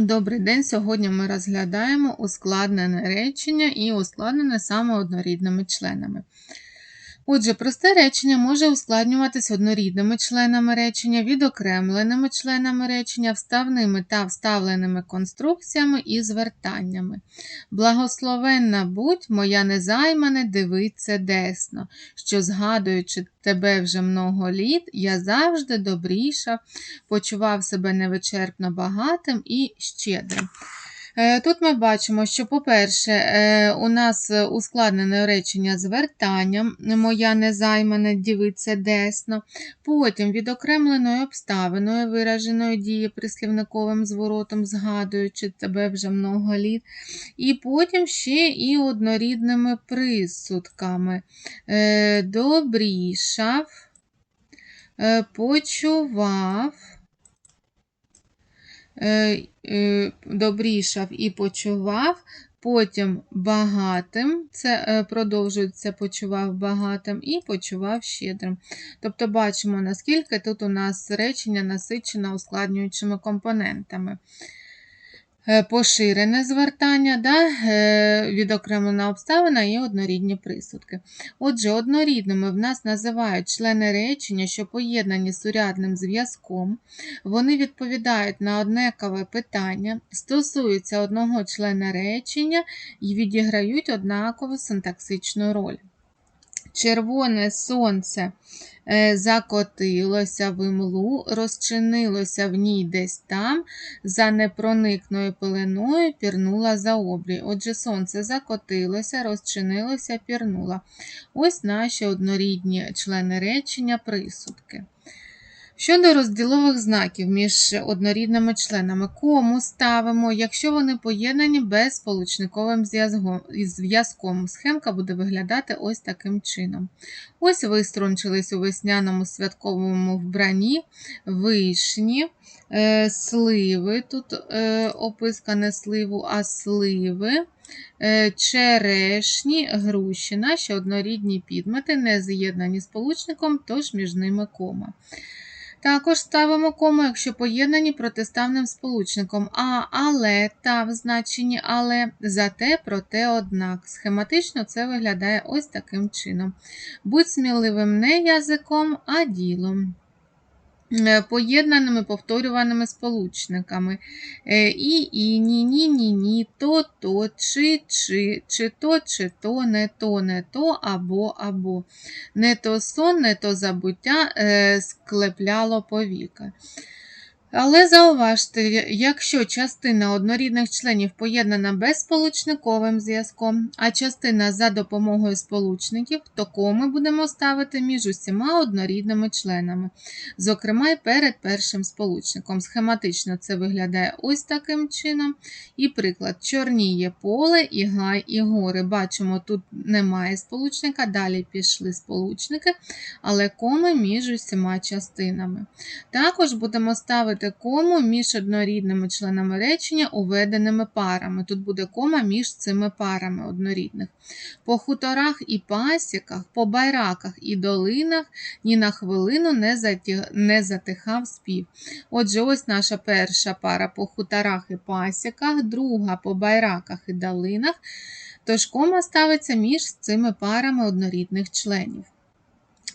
Добрий день. Сьогодні ми розглядаємо ускладнене речення і ускладнене саме однорідними членами. Отже, просте речення може ускладнюватись однорідними членами речення, відокремленими членами речення, вставними та вставленими конструкціями і звертаннями. Благословенна будь, моя незаймане, дивиться десно, що, згадуючи тебе вже много літ, я завжди добрішав, почував себе невичерпно багатим і щедрим. Е, Тут ми бачимо, що, по-перше, е, у нас ускладнене речення звертанням, моя незаймана дівиця десно, потім відокремленою обставиною, вираженою дії прислівниковим зворотом, згадуючи тебе вже много літ, і потім ще і однорідними присудками. Е, Добрішав, почував. Е, е, добрішав і почував, потім багатим, це е, продовжується почував багатим і почував щедрим. Тобто бачимо, наскільки тут у нас речення насичено ускладнюючими компонентами. Е, Поширене звертання, да, е, відокремлена обставина і однорідні присудки. Отже, однорідними в нас називають члени речення, що поєднані з урядним зв'язком. Вони відповідають на однакове питання, стосуються одного члена речення і відіграють однакову синтаксичну роль. Червоне сонце е, закотилося в імлу, розчинилося в ній десь там, за непроникною пеленою пірнула за обрій. Отже, сонце закотилося, розчинилося, пірнула. Ось наші однорідні члени речення, присудки. Щодо розділових знаків між однорідними членами, кому ставимо, якщо вони поєднані безсполучниковим зв'язком- зв'язком. Схемка буде виглядати ось таким чином. Ось виструнчились у весняному святковому вбранні вишні, е, сливи, тут е, описка не сливу, а сливи. е, Черешні, груші, наші однорідні підмети, не з'єднані сполучником, тож між ними кома. Також ставимо кому, якщо поєднані протиставним сполучником а, але, та в значенні але, зате, проте, однак. Схематично це виглядає ось таким чином. Будь сміливим не язиком, а ділом. Е, Поєднаними повторюваними сполучниками. Е, І, і, ні, ні, ні, ні, то, то, чи, чи, чи то, чи то, не то, не то, або, або. Не то сон, не то забуття е, склепляло повіка. Але зауважте, якщо частина однорідних членів поєднана безсполучниковим зв'язком, а частина за допомогою сполучників, то коми будемо ставити між усіма однорідними членами, зокрема й перед першим сполучником. Схематично це виглядає ось таким чином. І приклад: чорніє поле, і гай, і гори. Бачимо, тут немає сполучника, далі пішли сполучники, але коми між усіма частинами. Також будемо ставити кому між однорідними членами речення уведеними парами. Тут буде кома між цими парами однорідних. По хуторах і пасіках, по байраках і долинах ні на хвилину не, заті... не затихав спів. Отже, ось наша перша пара по хуторах і пасіках, друга по байраках і долинах. Тож кома ставиться між цими парами однорідних членів.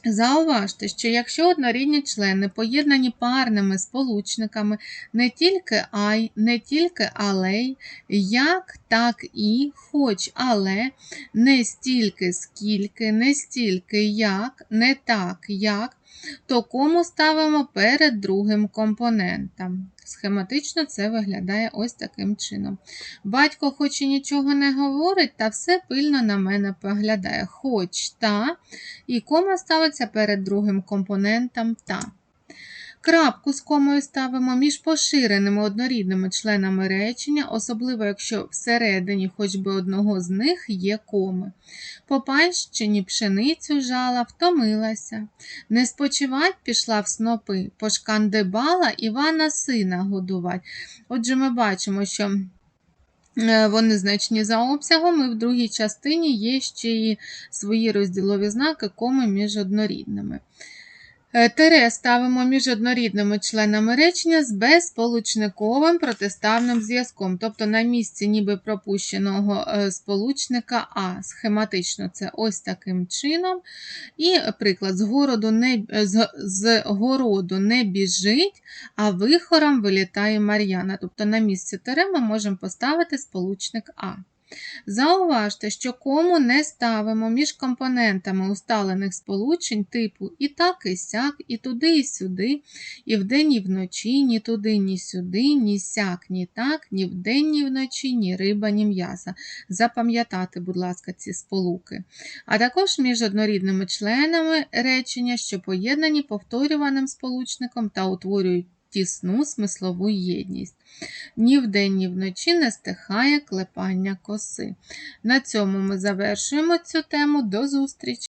Зауважте, що якщо однорідні члени поєднані парними сполучниками не тільки ай, не тільки алей, як, так і, хоч, але, не стільки, скільки, не стільки як, не так, як, то кому ставимо перед другим компонентом. Схематично це виглядає ось таким чином. Батько, хоч і нічого не говорить, та все пильно на мене поглядає. Хоч та, і кома ставиться перед другим компонентом та. Крапку з комою ставимо між поширеними однорідними членами речення, особливо якщо всередині хоч би одного з них є коми. По пшеницю жала, втомилася. Не спочивать пішла в снопи, пошкандибала Івана сина годувать. Отже, ми бачимо, що е, вони значні за обсягом, і в другій частині є ще і свої розділові знаки коми між однорідними. Е, Тере ставимо між однорідними членами речення з безсполучниковим протиставним зв'язком, тобто на місці ніби пропущеного е, сполучника А. Схематично це ось таким чином. І приклад, з городу не, з, з городу не біжить, а вихором вилітає Мар'яна. Тобто на місці тере ми можемо поставити сполучник А. Зауважте, що кому не ставимо між компонентами усталених сполучень типу і так, і сяк, і туди, і сюди, і вдень, і вночі, ні туди, ні сюди, ні сяк, ні так, ні вдень, ні вночі, ні риба, ні м'яса. Запам'ятати, будь ласка, ці сполуки. А також між однорідними членами речення, що поєднані повторюваним сполучником та утворюють тісну смислову єдність. Ні вдень, ні вночі не стихає клепання коси. На цьому ми завершуємо цю тему. До зустрічі!